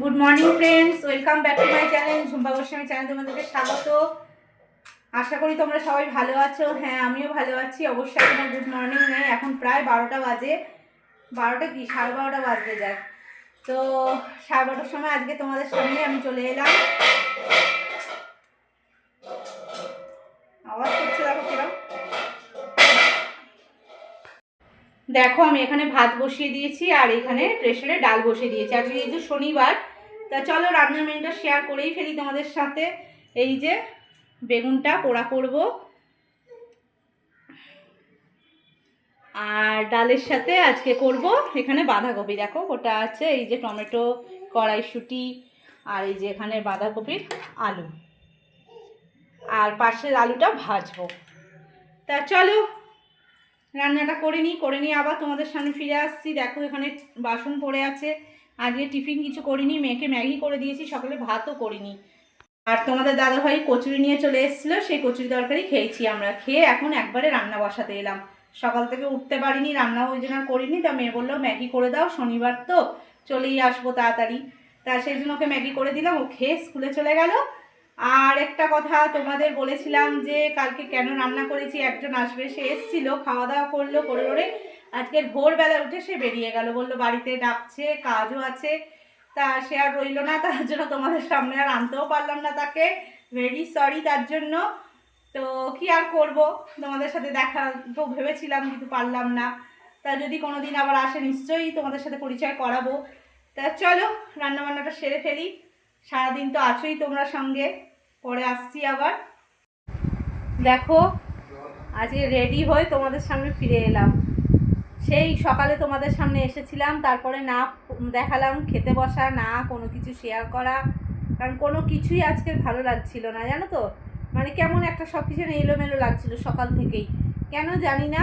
Good morning friends welcome back to my channel Jhumpa Goswami channel তোমাদেরকে স্বাগত। আশা করি তোমরা সবাই ভালো আছো। হ্যাঁ আমিও ভালো আছি। অবশ্যই কোনো গুড মর্নিং নেই। এখন প্রায় বারোটা বাজে। বারোটা কি? সাড়ে বারোটা বাজতে যায় তো সাড়ে বারোটার সময় আজকে তোমাদের সামনে আমি চলে এলাম। দেখো, আমি এখানে ভাত বসিয়ে দিয়েছি আর এখানে প্রেশারে ডাল বসিয়ে দিয়েছি। আজকে যেহেতু শনিবার, তা চলো রান্নার মেনুটা শেয়ার করেই ফেলি তোমাদের সাথে। এই যে বেগুনটা পোড়া করব। আর ডালের সাথে আজকে করব এখানে বাঁধাকপি। দেখো, ওটা আছে, এই যে টমেটো, কড়াইশুঁটি আর এই যে এখানে বাঁধাকপির আলু। আর পাশের আলুটা ভাজবো। তা চলো রান্নাটা করে নিই, করে নিয়ে আবার তোমাদের সামনে ফিরে আসছি। দেখো এখানে বাসন পড়ে আছে। আজকে টিফিন কিছু করিনি, মেয়েকে ম্যাগি করে দিয়েছি, সকালে ভাতও করিনি। আর তোমাদের দাদাভাই কচুরি নিয়ে চলে এসেছিল, সেই কচুরি তরকারি খেয়েছি আমরা। খেয়ে এখন একবারে রান্না বসাতে এলাম। সকাল থেকে উঠতে পারিনি রান্না ওই জন্য করিনি। তা মেয়ে বলল, ম্যাগি করে দাও, শনিবার তো চলেই আসব তাড়াতাড়ি। তা সেই জন্য ওকে ম্যাগি করে দিলাম, ও খেয়ে স্কুলে চলে গেল। আর একটা কথা তোমাদের বলেছিলাম যে কালকে কেন রান্না করেছি, একজন আসবে, সে এসছিল খাওয়া দাওয়া করল, করে করে আজকে ভোরবেলা উঠে সে বেরিয়ে গেল, বলল বাড়িতে ডাকছে, কাজও আছে, তা সে আর রইল না, তার জন্য তোমাদের সামনে আর আনতেও পারলাম না তাকে ভেরি সরি তার জন্য, তো কি আর করব, তোমাদের সাথে দেখা তো ভেবেছিলাম, কিন্তু পারলাম না, তা যদি কোনো দিন আবার আসে নিশ্চয়ই তোমাদের সাথে পরিচয় করাবো, তা চলো, রান্নাবান্নাটা সেরে ফেলি সারাদিন তো আছোই তোমরা সঙ্গে। পরে আসছি আবার। দেখো, আজকে রেডি হয়ে তোমাদের সামনে ফিরে এলাম। সেই সকালে তোমাদের সামনে এসেছিলাম, তারপরে না দেখালাম খেতে বসা, না কোনো কিছু শেয়ার করা। কারণ কোনো কিছুই আজকে ভালো লাগছিল না, জানো তো? মানে কেমন একটা সব কিছু এলোমেলো লাগছিল সকাল থেকেই। কেন জানি না।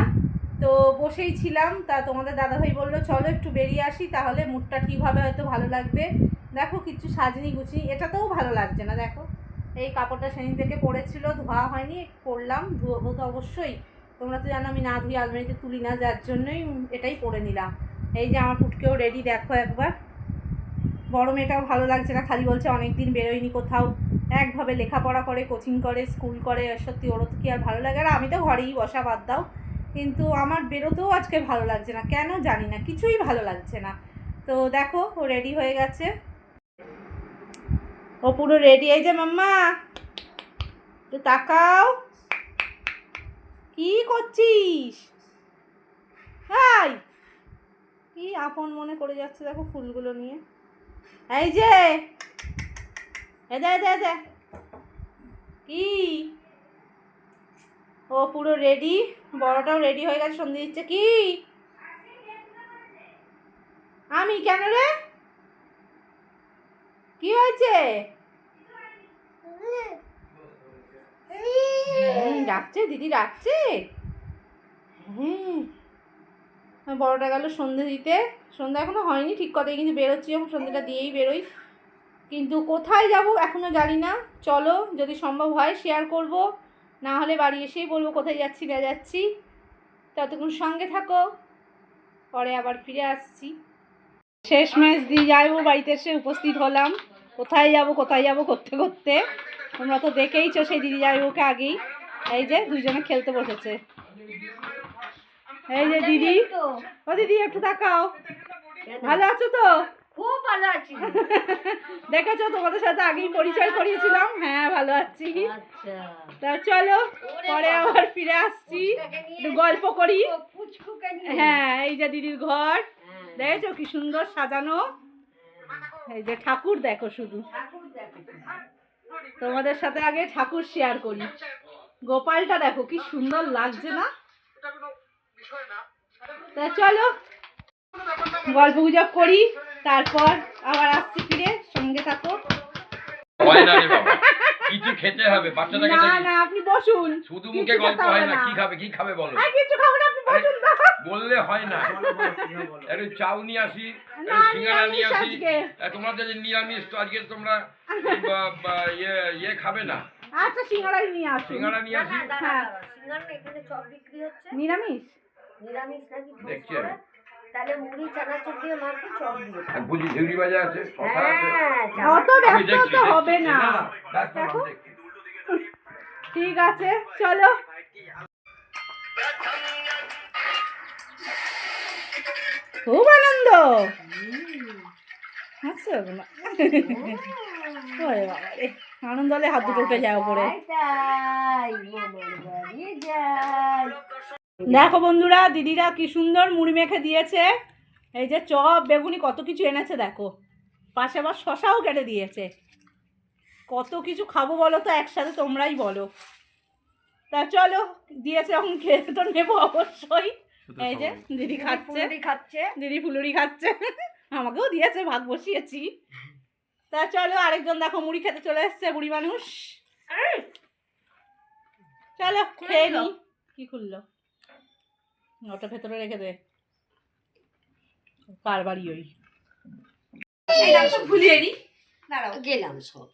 তো বসেই ছিলাম, তা তোমাদের দাদাভাই বলল, চলো একটু বেরিয়ে আসি, তাহলে মুডটা ঠিক হবে হয়তো ভালো লাগবে। দেখো কিছু সাজনি গুছিনি এটাতেও ভালো লাগছে না, দেখো। এই কাপড়টা সেদিন থেকে পড়েছিল, ধোয়া হয়নি পরলাম ধুয়োবো তো অবশ্যই। তোমরা তো জানো আমি না ধুয়ে আলমারিতে তুলি না, যার জন্যই এটাই পরে নিলাম। এই যে আমার পুটকেও রেডি দেখো একবার। বড় মেয়েটাও ভালো লাগছে না, খালি বলছে অনেক দিন বেরোয়নি কোথাও। একভাবে লেখাপড়া করে কোচিং করে স্কুল করে সত্যি ওরও তো কি আর ভালো লাগে। আর আমি তো ঘরেই বসা, বাদ দাও। কিন্তু আমার বেরোতেও আজকে ভালো লাগছে না, কেন জানি না, কিছুই ভালো লাগছে না। তো দেখো, ও রেডি হয়ে গেছে। ও পুরো রেডি এই যে মাম্মা, একটু তাকাও। কি করছিস? হাই কি আপন মনে করে যাচ্ছে দেখো ফুলগুলো নিয়ে। এই যে এদে এদে এদে কি? ও পুরো রেডি বড়টাও রেডি হয়ে গেছে সন্ধে দিচ্ছে। কি? আমি কেন রে? কি হয়েছে? হুম, ডাকছে দিদি ডাকছে। হ্যাঁ। বড়টা গেল সন্ধে দিতে। সন্ধ্যা এখনও হয়নি ঠিক কথাই কিন্তু বেরোচ্ছি যখন সন্ধ্যেটা দিয়েই বেরোই। কিন্তু কোথায় যাব এখনও জানি না। চলো যদি সম্ভব হয় শেয়ার করব। না হলে বাড়ি এসেই বলব কোথায় যাচ্ছি না যাচ্ছি। ততক্ষণ সঙ্গে থাকো। পরে আবার ফিরে আসছি। শেষ ম্যাচ দিয়ে যাইবো বাড়িতে এসে উপস্থিত হলাম। কোথায় যাব কোথায় যাব করতে করতে? তোমরা তো দেখেইছো সেই দিদি যাইবোকে আগেই। এই যে দুইজনে খেলতে বসেছে। এই যে দিদি। ও দিদি একটু তাকাও। ভালো আছো তো? খুব ভালো আছি। দেখেছ তোমাদের সাথে আগেই পরিচয় করিয়েছিলাম? হ্যাঁ ভালো আছি। আচ্ছা। তা চলো পরে আবার ফিরে আসছি। একটু গল্প করি। হ্যাঁ এই যে দিদির ঘর। হ্যাঁ। দেখেছ কি সুন্দর সাজানো? এই যে ঠাকুর দেখো শুধু। তোমাদের সাথে আগে ঠাকুর শেয়ার করি। গোপালটা দেখো কি সুন্দর লাগছে না? তা চলো, গল্প গুজব করি, তারপর আবার আসছি ফিরে, সঙ্গে থাকো। কিছু খেতে হবে? বাচ্চাটাকে না না আপনি বসুন। শুধু মুখে গল্প হয় না কি খাবে কি খাবে বলো। আর কিছু খাব না আপনি বসুন বললে হয় না। একটু চাউ নিয়ে আসি সিঙ্গারা নিয়ে আসি। তোমাদের যে নিরামিষ তো আজকে তোমরা ইয়ে ইয়ে খাবে না। আচ্ছা নিয়ে সিঙ্গারা নিয়ে আসি। দাঁড়া, দাঁড়া, হ্যাঁ। সিঙ্গারা এখানে চপ বিক্রি হচ্ছে। নিরামিষ? নিরামিষ নাকি দেখছি। তাহলে মুড়ি চানাচুর দিয়ে মাকে চপ দিয়ে আর বুঝি ঝিউড়ি ভাজা আছে শশা আছে। হ্যাঁ অত ব্যস্ত তো হবে না। না, ব্যস্ত না, দেখো। ঠিক আছে চলো। খুব আনন্দ। হাসছো না? ওরে বাবা রে, আনন্দ হলে হাত দুটো উঠে যায় ওপরে দেখো বন্ধুরা দিদিরা কি সুন্দর মুড়ি মেখে দিয়েছে। এই যে চপ বেগুনি কত কিছু এনেছে দেখো। পাশে আবার শশাও কেটে দিয়েছে। কত কিছু খাব বলো তো একসাথে তোমরাই বলো। তা চলো দিয়েছে এখন খেয়ে তো নেব অবশ্যই। এই যে দিদি খাচ্ছে। ফুলুরি খাচ্ছে। দিদি ফুলুরি খাচ্ছে। আমাকেও দিয়েছে ভাত বসিয়েছি। তা চলো আরেকজন দেখো মুড়ি খেতে চলে এসছে বুড়ি মানুষ। চলো খেয়ে নি। কি খুললো? ওটা ভেতরে রেখে দে। কার বাড়ি ওই? ভুলিয়ে নি। গেলাম সব।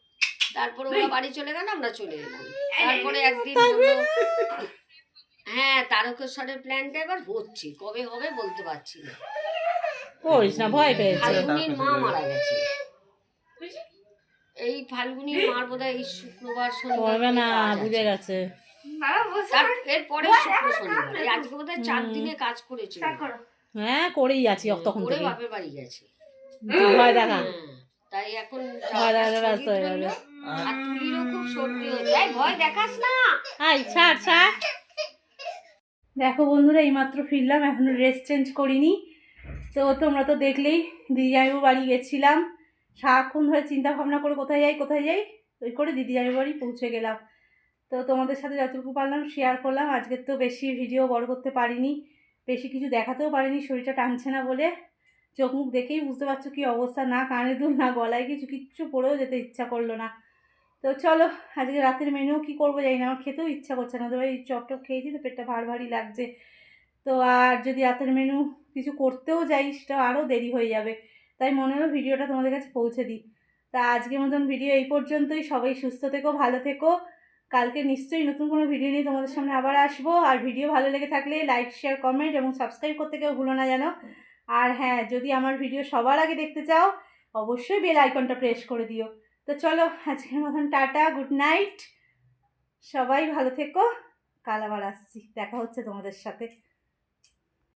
তারপরে ওরা বাড়ি চলে গেল আমরা চলে এলাম। তারপরে একদিন হ্যাঁ তারকেশ্বরের প্ল্যানটা এবার হচ্ছে। কবে হবে বলতে পারছি না। করিস না ভয় পেয়েছে। ফাল্গুনির মা মারা গেছে। এই ফাল্গুনির মার বোধহয় এই শুক্রবার শনিবার না বুঝে গেছে। এরপরে শুক্র শনিবার এই আজকে বোধহয় চার দিনে কাজ করেছে। হ্যাঁ করেই আছি তখন থেকে। বাপের বাড়ি গেছে। ভয় দেখা। তাই এখন ভয় দেখাতে ব্যস্ত হয়ে শরীর আর তুলিরও খুব সর্দি হয়েছে ভয় দেখাস না। আই ছাড় ছাড়। দেখো বন্ধুরা এইমাত্র ফিরলাম এখনও ড্রেস চেঞ্জ করিনি। তো তোমরা তো দেখলেই দিদিজাইবু বাড়ি গেছিলাম। সারাক্ষণ ধরে চিন্তা ভাবনা করে কোথায় যাই কোথায় যাই ওই করে দিদি দিদিজাইবু বাড়ি পৌঁছে গেলাম। তো তোমাদের সাথে যতটুকু পারলাম শেয়ার করলাম। আজকে তো বেশি ভিডিও বড় করতে পারিনি, বেশি কিছু দেখাতেও পারিনি, শরীরটা টানছে না বলে। চোখ মুখ দেখেই বুঝতে পারছ কি অবস্থা, না কানে দুল, না গলায় কিছু, কিচ্ছু পরেও যেতে ইচ্ছা করল না। তো চলো, আজকে রাতের মেনুও কি করব জানি না, আমার খেতেও ইচ্ছা করছে না। তো এই চপ টপ খেয়েছি তো পেটটা ভার ভারী লাগছে। তো আর যদি রাতের মেনু কিছু করতেও যাই সেটা আরও দেরি হয়ে যাবে। তাই মনে হলো ভিডিওটা তোমাদের কাছে পৌঁছে দিই। তা আজকের মতন ভিডিও এই পর্যন্তই। সবাই সুস্থ থেকো, ভালো থেকো। কালকে নিশ্চয়ই নতুন কোনো ভিডিও নিয়ে তোমাদের সামনে আবার আসব। আর ভিডিও ভালো লেগে থাকলে লাইক শেয়ার কমেন্ট এবং সাবস্ক্রাইব করতে কেউ ভুলো না যেন আর হ্যাঁ যদি আমার ভিডিও সবার আগে দেখতে চাও, অবশ্যই বেল আইকনটা প্রেস করে দিও। তো চলো, আজকের মতন টাটা গুড নাইট সবাই ভালো থেকো। কাল আবার আসছি। দেখা হচ্ছে তোমাদের সাথে।